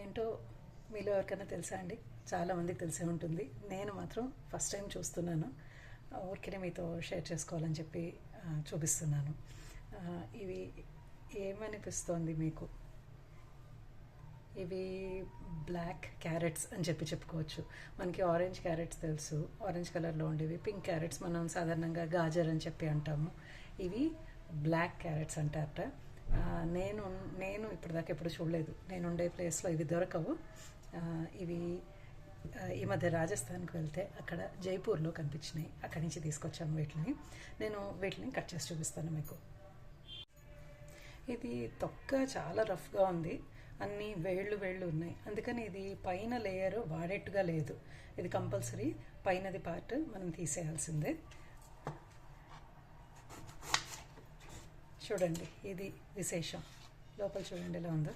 ఏంటో మీలో ఎవరికైనా తెలుసా అండి? చాలామందికి తెలిసే ఉంటుంది. నేను మాత్రం ఫస్ట్ టైం చూస్తున్నాను. ఊరికే మీతో షేర్ చేసుకోవాలని చెప్పి చూపిస్తున్నాను. ఇవి ఏమనిపిస్తోంది మీకు? ఇవి బ్లాక్ క్యారెట్స్ అని చెప్పి చెప్పుకోవచ్చు. మనకి ఆరెంజ్ క్యారెట్స్ తెలుసు. ఆరెంజ్ కలర్లో ఉండేవి. పింక్ క్యారెట్స్ మనం సాధారణంగా గాజర్ అని చెప్పి అంటాము. ఇవి బ్లాక్ క్యారెట్స్ అంటారట. నేను నేను ఇప్పటిదాకా ఎప్పుడు చూడలేదు. నేను ఉండే ప్లేస్లో ఇవి దొరకవు. ఇవి ఈ మధ్య రాజస్థాన్కి వెళ్తే అక్కడ జైపూర్లో కనిపించినాయి. అక్కడి నుంచి తీసుకొచ్చాము వీటిని. నేను వీటిని కట్ చేసి చూపిస్తాను మీకు. ఇది తొక్క చాలా రఫ్గా ఉంది. అన్ని వేళ్ళు వేళ్ళు ఉన్నాయి. అందుకని ఇది పైన లేయర్ వాడేట్టుగా లేదు. ఇది కంపల్సరీ పైనది పార్ట్ మనం తీసేయాల్సిందే. చూడండి ఇది విశేషం. లోపల చూడండి ఎలా ఉందో.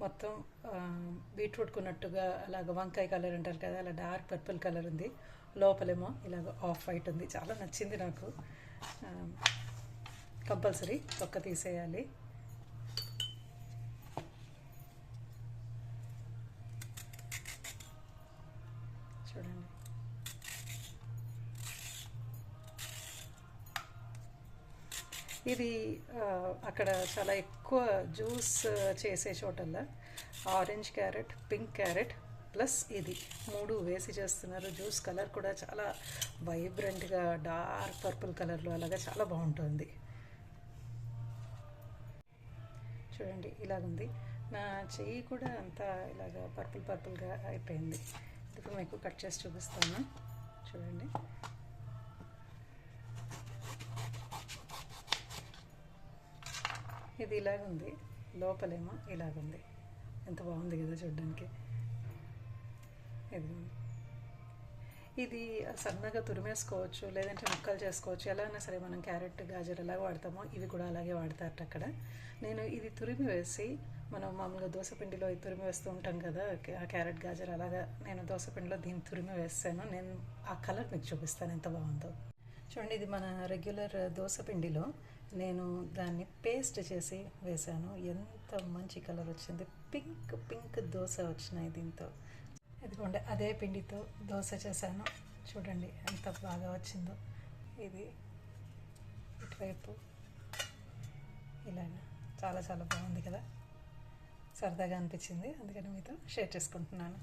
మొత్తం బీట్రూట్ కొన్నట్టుగా అలాగ వంకాయ కలర్ అంటారు కదా అలా డార్క్ పర్పుల్ కలర్ ఉంది. లోపలేమో ఇలాగ ఆఫ్ వైట్ ఉంది. చాలా నచ్చింది నాకు. కంపల్సరీ తొక్క తీసేయాలి. ఇది అక్కడ చాలా ఎక్కువ జ్యూస్ చేసే చోటల్లా orange carrot pink carrot plus ఇది మూడు వేసి చేస్తున్నారు. జ్యూస్ కలర్ కూడా చాలా వైబ్రెంట్గా డార్క్ పర్పుల్ కలర్లో అలాగా చాలా బాగుంటుంది. చూడండి ఇలాగుంది. నా చెయ్యి కూడా అంతా ఇలాగ పర్పుల్ పర్పుల్గా అయిపోయింది. ఇప్పుడు మీకు కట్ చేసి చూపిస్తాను. చూడండి. ఇది ఇలాగుంది లోపలేమో ఇలాగుంది ఎంత బాగుంది కదా చూడడానికి. ఇది. ఇది సన్నగా తురిమేసుకోవచ్చు లేదంటే ముక్కలు చేసుకోవచ్చు. ఎలా అయినా సరే మనం క్యారెట్ గాజర్ ఎలా వాడతామో ఇవి కూడా అలాగే వాడతారట అక్కడ. నేను ఇది తురిమి వేసి మనం మామూలుగా దోసపిండిలో ఇది తురిమి వేస్తూ ఉంటాం కదా ఆ క్యారెట్ గాజర్ అలాగా నేను దోశపిండిలో దీన్ని తురిమి వేస్తాను నేను ఆ కలర్ మీకు చూపిస్తాను ఎంత బాగుందో. చూడండి ఇది మన రెగ్యులర్ దోసపిండిలో నేను దాన్ని పేస్ట్ చేసి వేశాను. ఎంత మంచి కలర్ వచ్చింది. పింక్ పింక్ దోశ వచ్చినాయి దీంతో. ఇదిగోండి అదే పిండితో దోశ చేశాను. చూడండి ఎంత బాగా వచ్చిందో. ఇది ఇటువైపు ఇలా చాలా చాలా బాగుంది కదా. సరదాగా అనిపించింది. అందుకని మీతో షేర్ చేసుకుంటున్నాను.